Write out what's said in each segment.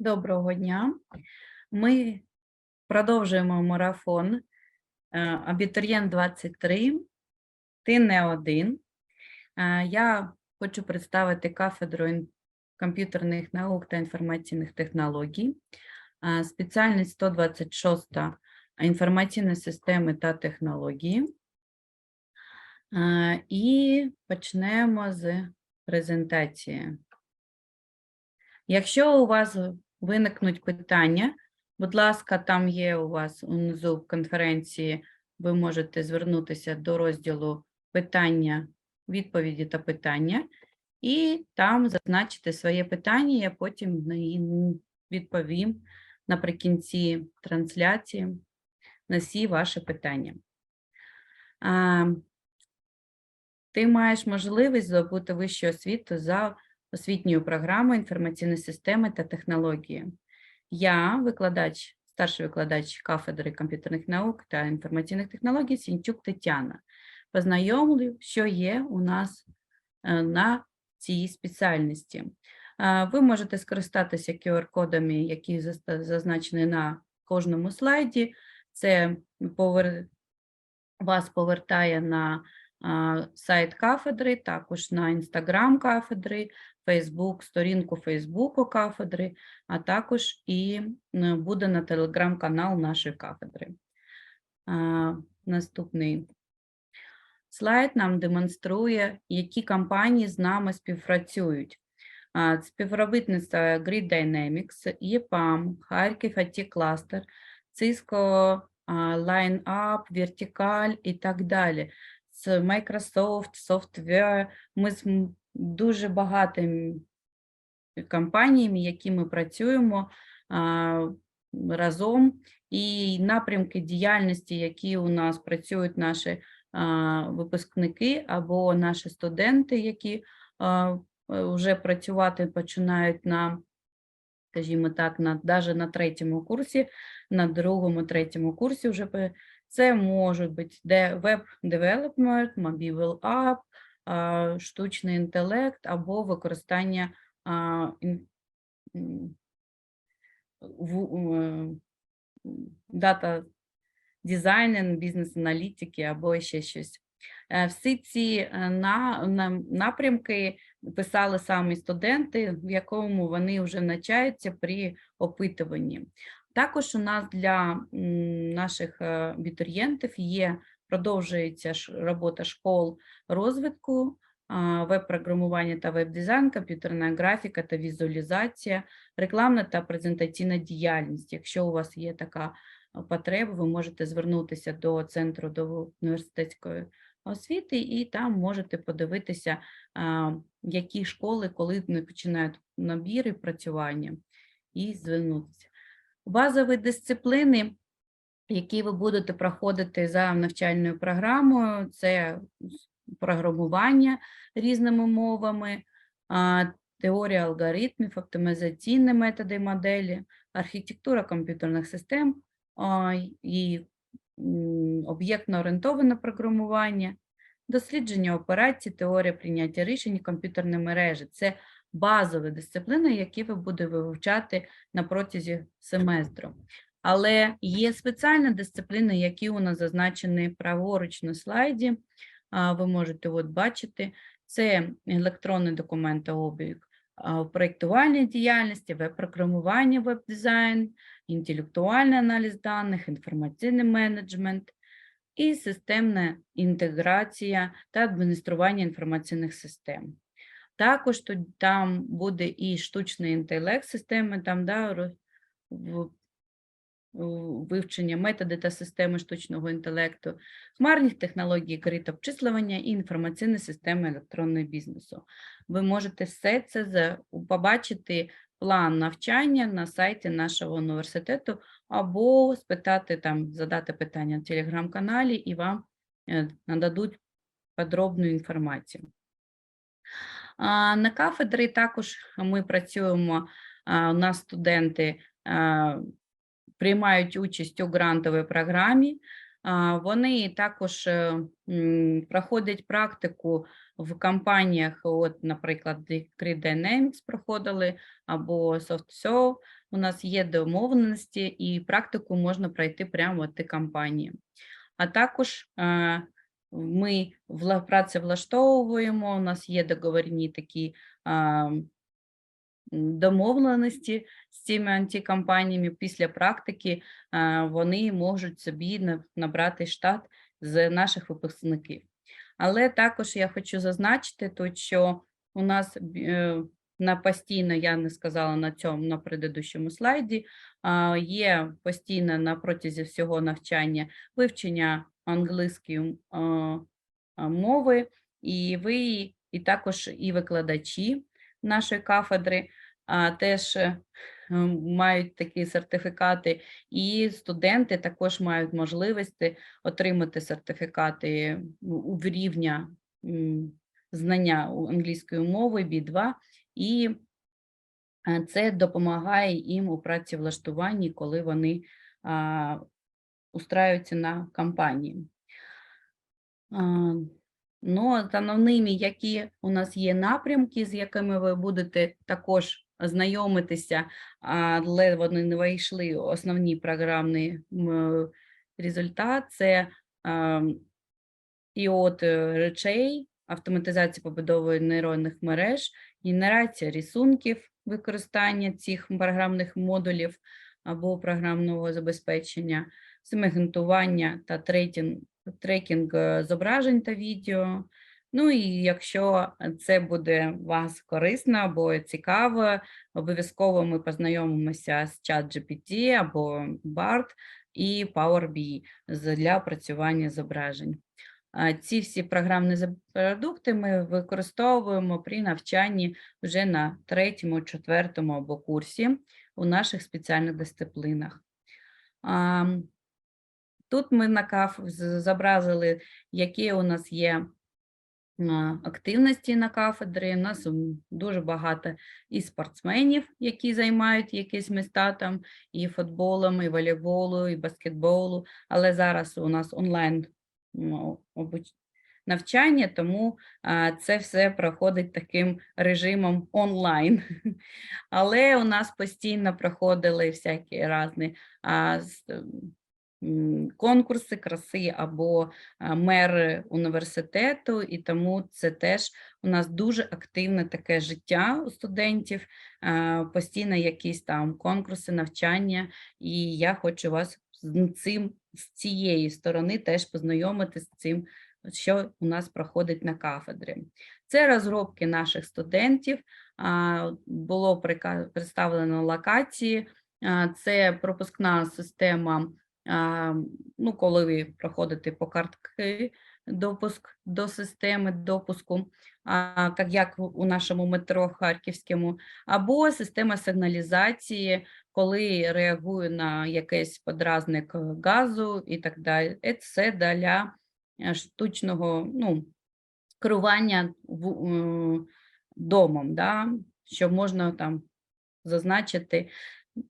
Доброго дня. Ми продовжуємо марафон е, Абітурієнт 23. Ти не один. Е, Я хочу представити кафедру комп'ютерних наук та інформаційних технологій. Е, Спеціальність 126 інформаційні системи та технології. І почнемо з презентації. Якщо у вас виникнуть питання, будь ласка, там є у вас унизу в конференції, ви можете звернутися до розділу питання, відповіді та питання, і там зазначити своє питання, я потім відповім наприкінці трансляції на всі ваші питання. Ти маєш можливість здобути вищу освіту за освітньою програмою інформаційної системи та технології. Я викладач, старший викладач кафедри комп'ютерних наук та інформаційних технологій Сінчук Тетяна. Познайомлю, що є у нас е, на цій спеціальності. Е, Ви можете скористатися QR-кодами, які зазначені на кожному слайді. Це повер... вас повертає на сайт кафедри, також на інстаграм кафедри, Фейсбук, сторінку Фейсбуку кафедри, а також і буде на телеграм-канал нашої кафедри. Наступний слайд нам демонструє, які компанії з нами співпрацюють. А, Співробітництво Grid Dynamics, EPAM, Харків IT Cluster, Cisco, LineUp, Vertical і так далі. З Microsoft, Software. Ми дуже багатими компаніями, які ми працюємо разом, і напрямки діяльності, які у нас працюють наші випускники або наші студенти, які е, вже працювати починають на, скажімо так, на, навіть на третьому курсі, на другому, третьому курсі вже. Це можуть бути де веб-девелопмент, mobile app, штучний інтелект або використання е, дата дизайнінг, бізнес-аналітики або ще щось. Е, Всі ці е, на, на, напрямки писали самі студенти, в якому вони вже навчаються при опитуванні. Також у нас для наших абітурієнтів є, продовжується робота школ розвитку, веб-програмування та веб-дизайн, комп'ютерна графіка та візуалізація, рекламна та презентаційна діяльність. Якщо у вас є така потреба, ви можете звернутися до центру до університетської освіти, і там можете подивитися, які школи, коли починають набір і працювання, і звернутися. Базові дисципліни, які ви будете проходити за навчальною програмою, це програмування різними мовами, теорія алгоритмів, оптимізаційні методи моделі, архітектура комп'ютерних систем і об'єктно-орієнтоване програмування, дослідження операцій, теорія прийняття рішень, комп'ютерні мережі. Це базові дисципліни, які ви будете вивчати на протязі семестру. Але є спеціальні дисципліни, які у нас зазначені праворуч на слайді. Ви можете от бачити, це електронний документообіг, а, проєктувальні діяльності, веб-програмування, веб-дизайн, інтелектуальний аналіз даних, інформаційний менеджмент і системна інтеграція та адміністрування інформаційних систем. Також там буде і штучний інтелект системи, там да, в- вивчення методи та системи штучного інтелекту, хмарних технологій грит і інформаційні системи електронного бізнесу. Ви можете все це побачити план навчання на сайті нашого університету або спитати там, задати питання в телеграм-каналі і вам е, нададуть подробну інформацію. На кафедрі також ми працюємо, у нас студенти приймають участь у грантовій програмі. Вони також е, проходять практику в компаніях, от, наприклад, Grid Dynamics проходили або SoftServe. У нас є домовленості, і практику можна пройти прямо в компанії. А також е, ми вла- працевлаштовуємо, у нас є договорні такі домовленості з цими антикомпаніями. Після практики вони можуть собі на- набрати штат з наших випускників. Але також я хочу зазначити тут, що у нас е, на постійно, я не сказала на цьому, на предыдущому слайді, є постійно на протязі всього навчання вивчення англійської мови, і ви, і також і викладачі нашої кафедри теж е, мають такі сертифікати, і студенти також мають можливості отримати сертифікати у у рівня знання англійської мови B2, і е, це допомагає їм у працевлаштуванні, коли вони устраюються на компанії. Ну, основними, які у нас є напрямки, з якими ви будете також знайомитися, але вони не вийшли основні програмні м, результат, це і от е, речей, автоматизація побудови нейронних мереж, генерація рисунків, використання цих програмних модулів або програмного забезпечення, сегментування та трекінг, трекінг е, зображень та відео. Ну і якщо це буде вас корисно або цікаво, обов'язково ми познайомимося з ChatGPT або BART і Power BI для опрацювання зображень. Ці всі програмні продукти ми використовуємо при навчанні вже на третьому, четвертому або курсі у наших спеціальних дисциплінах. Тут ми на каф зобразили, які у нас є активності на кафедрі. У нас дуже багато і спортсменів, які займають якісь міста там і футболом, і волейболу, і баскетболу. Але зараз у нас онлайн ну, навчання, тому це все проходить таким режимом онлайн. Але у нас постійно проходили всякі різні конкурси краси або а, мер університету, і тому це теж у нас дуже активне таке життя у студентів, постійно якісь там конкурси, навчання, і я хочу вас з цим з цієї сторони теж познайомити з цим, що у нас проходить на кафедрі. Це розробки наших студентів. Було представлено локації. Це пропускна система ну, коли ви проходите по картки допуск до системи допуску, як у нашому метро Харківському, або система сигналізації, коли реагує на якийсь подразник газу і так далі. Це для е, штучного ну, керування е, домом, да, що можна там зазначити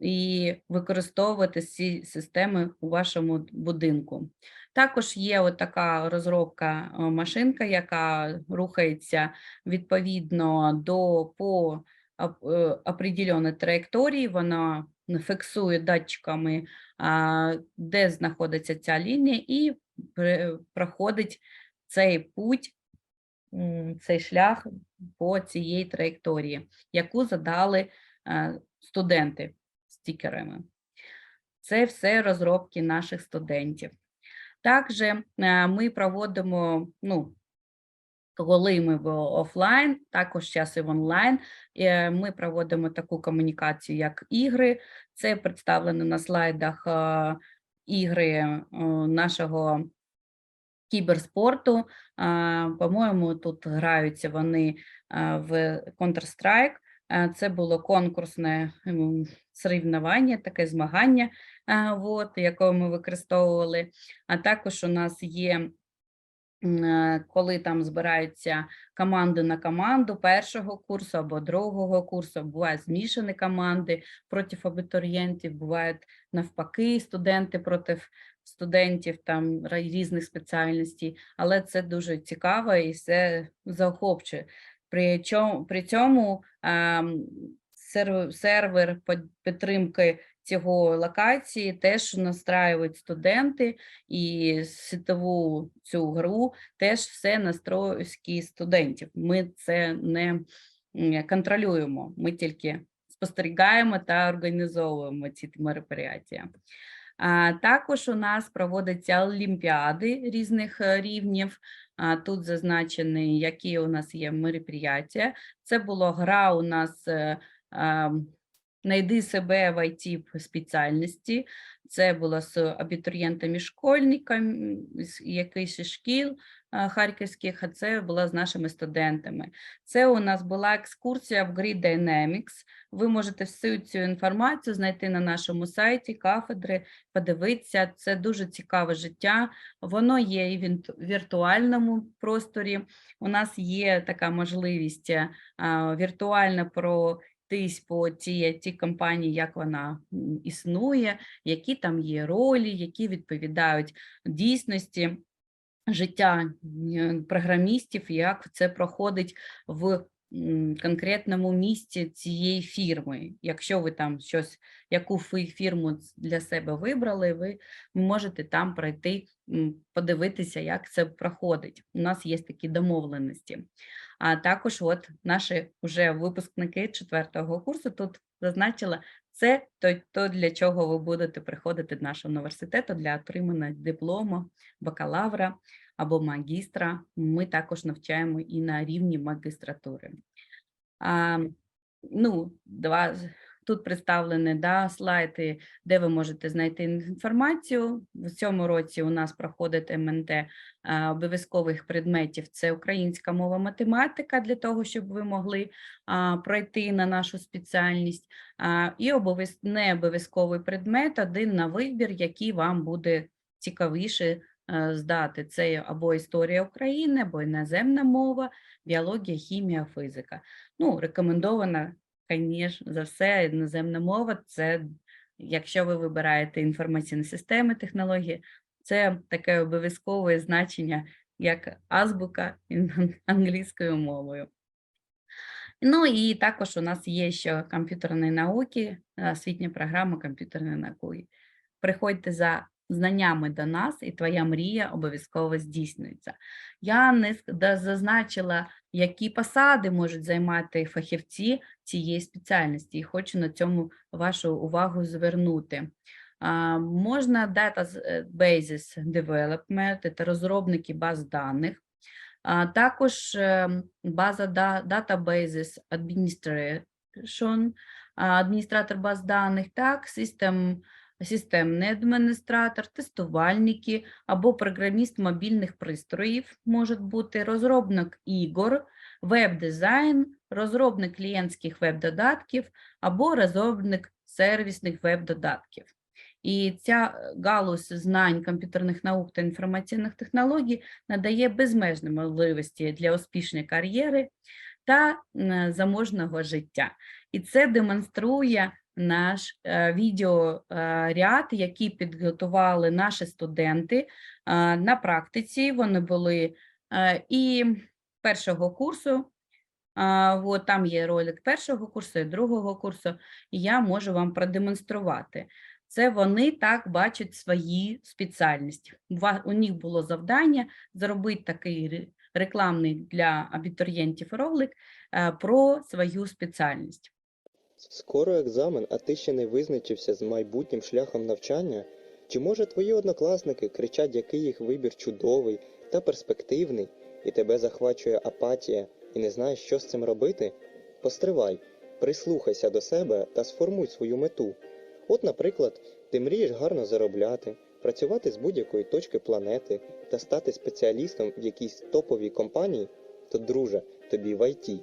і використовувати ці системи у вашому будинку. Також є от така розробка е, машинка, яка рухається відповідно до по е, определеній траєкторії, вона фіксує датчиками, де знаходиться ця лінія, і проходить цей путь, цей шлях по цієї траєкторії, яку задали е, студенти стікерами. Це все розробки наших студентів. Також е, ми проводимо, ну, коли ми в офлайн, також зараз і в онлайн. е, Ми проводимо таку комунікацію, як ігри. Це представлено на слайдах е, ігри нашого кіберспорту. По-моєму, тут граються вони в Counter-Strike. А, Це було конкурсне м, соревнування, таке змагання, а, от, яке ми використовували. А також у нас є, е, коли там збираються команди на команду першого курсу або другого курсу, бувають змішані команди проти абітурієнтів, бувають навпаки студенти проти студентів там різних спеціальностей, але це дуже цікаво і це заохочує. При чому при цьому ем, сервер підтримки цього локації теж настраюють студенти і світову цю гру теж все настройки студентів. Ми це не контролюємо, ми тільки спостерігаємо та організовуємо ці мероприятия. Також у нас проводяться олімпіади різних е, рівнів. Тут зазначені, які у нас є мероприятия. Це була гра у нас е, «Найди себе в IT спеціальності. Це було з абітурієнтами школьниками з якихось шкіл харківських, а це було з нашими студентами. Це у нас була екскурсія в грі Dynamics. Ви можете всю цю інформацію знайти на нашому сайті кафедри, подивитися. Це дуже цікаве життя. Воно є і в віртуальному просторі. У нас є така можливість е, віртуально пройтись по цій ті компанії, як вона існує, які там є ролі, які відповідають дійсності життя програмістів, як це проходить в конкретному місці цієї фірми. Якщо ви там щось, яку фі- фірму для себе вибрали, ви можете там пройти, подивитися, як це проходить. У нас є такі домовленості. А також от наші вже випускники четвертого курсу тут зазначили це то, то для чого ви будете приходити до нашого університету для отримання диплому бакалавра або магістра. Ми також навчаємо і на рівні магістратури. А, ну, два, тут представлені да, слайди, де ви можете знайти інформацію. В цьому році у нас проходить МНТ обов'язкових предметів. Це українська мова, математика, для того, щоб ви могли пройти на нашу спеціальність. І не обов'язковий предмет, один на вибір, який вам буде цікавіше е, здати. Це або історія України, або іноземна мова, біологія, хімія, фізика. Ну, рекомендована, звісно, за все, іноземна мова. Це якщо ви вибираєте інформаційні системи, технології, це таке обов'язкове значення, як азбука англійською мовою. Ну і також у нас є ще комп'ютерні науки, освітня програма комп'ютерної науки. Приходьте за знаннями до нас, і твоя мрія обов'язково здійснюється. Я не зазначила, які посади можуть займати фахівці цієї спеціальності, і хочу на цьому вашу увагу звернути. Можна Database Development, це розробники баз даних, також ем, база Databases Administration, адміністратор баз даних, так, систем, системний адміністратор, тестувальники або програміст мобільних пристроїв можуть бути, розробник ігор, веб-дизайн, розробник клієнтських веб-додатків або розробник сервісних веб-додатків. І ця галузь знань комп'ютерних наук та інформаційних технологій надає безмежні можливості для успішної кар'єри та заможного життя. І це демонструє наш е, відеоряд, який підготували наші студенти е, на практиці. Вони були е, і першого курсу. От там є ролик першого курсу і другого курсу, і я можу вам продемонструвати. Це вони так бачать свої спеціальності. У них було завдання зробити такий рекламний для абітурієнтів ролик е, про свою спеціальність. Скоро екзамен, а ти ще не визначився з майбутнім шляхом навчання? Чи може твої однокласники кричать, який їх вибір чудовий та перспективний, і тебе захвачує апатія, і не знаєш, що з цим робити? Постривай, прислухайся до себе та сформуй свою мету. От, наприклад, ти мрієш гарно заробляти, працювати з будь-якої точки планети та стати спеціалістом в якійсь топовій компанії, то, друже, тобі в IT.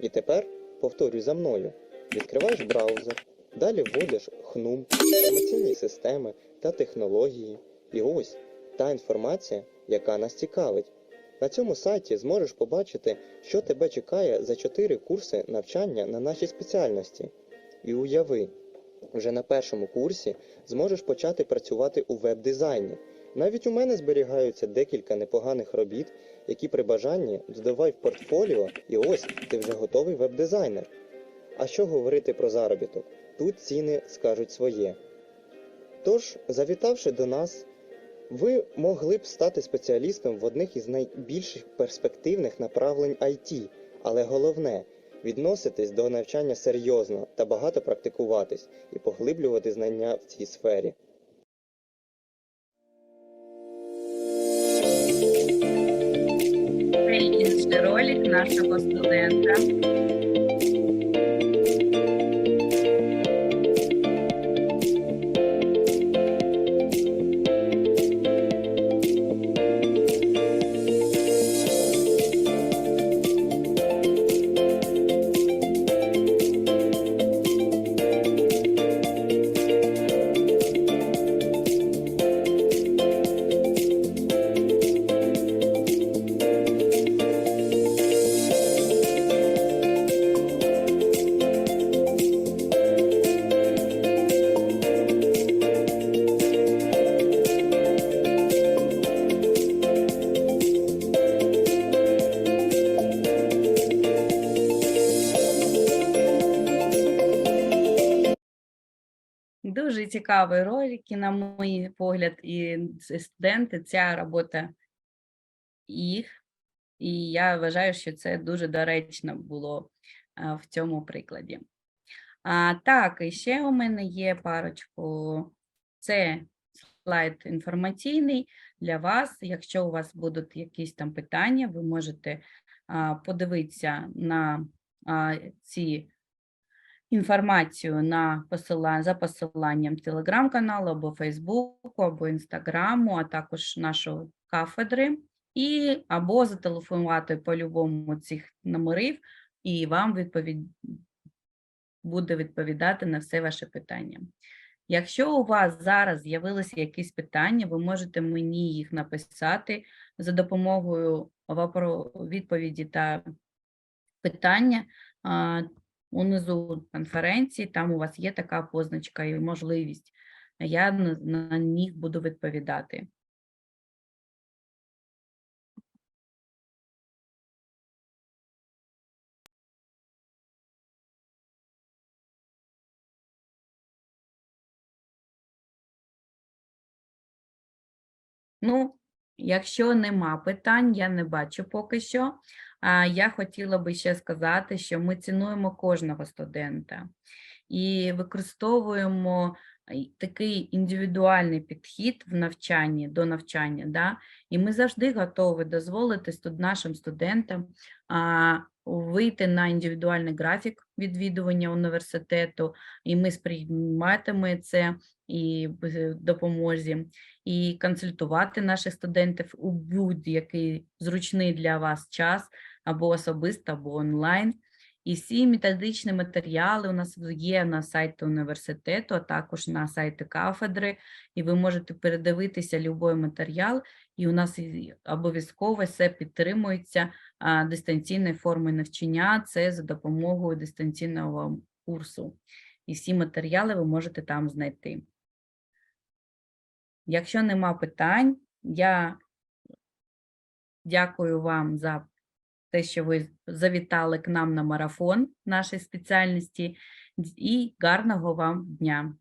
І тепер повторюй за мною. Відкриваєш браузер, далі вводиш ХНУМ, інформаційні системи та технології. І ось та інформація, яка нас цікавить. На цьому сайті зможеш побачити, що тебе чекає за 4 курси навчання на нашій спеціальності. І уяви, Вже на першому курсі зможеш почати працювати у веб-дизайні. Навіть у мене зберігаються декілька непоганих робіт, які при бажанні додавай в портфоліо, і ось ти вже готовий веб-дизайнер. А що говорити про заробіток? Тут ціни скажуть своє. Тож, завітавши до нас, ви могли б стати спеціалістом в одних із найбільших перспективних направлень IT, але головне відноситись до навчання серйозно та багато практикуватись і поглиблювати знання в цій сфері. Це ролик нашого студента. Дуже цікавий ролик, і на мій погляд, і студенти, ця робота їх. І я вважаю, що це дуже доречно було в цьому прикладі. А, так, і ще у мене є парочку. Це слайд інформаційний для вас. Якщо у вас будуть якісь там питання, ви можете а, подивитися на а, ці інформацію на посила... за посиланням телеграм-каналу або Фейсбуку, або Інстаграму, а також нашої кафедри, і або зателефонувати по любому цих номерів, і вам відповідь буде відповідати на все ваше питання. Якщо у вас зараз з'явилися якісь питання, ви можете мені їх написати за допомогою відповіді та питання. Унизу конференції, там у вас є така позначка і можливість. Я на них буду відповідати. Ну, якщо нема питань, я не бачу поки що. Я хотіла би ще сказати, що ми цінуємо кожного студента і використовуємо такий індивідуальний підхід в навчанні до навчання. Да? І ми завжди готові дозволити нашим студентам вийти на індивідуальний графік відвідування університету, і ми сприйматиме це і в допомозі і консультувати наших студентів у будь-який зручний для вас час, або особисто, або онлайн. І всі методичні матеріали у нас є на сайті університету, а також на сайті кафедри, і ви можете передивитися будь-який матеріал, і у нас обов'язково все підтримується дистанційною формою навчання, це за допомогою дистанційного курсу. І всі матеріали ви можете там знайти. Якщо нема питань, я дякую вам за те, що ви завітали к нам на марафон нашої спеціальності, і гарного вам дня!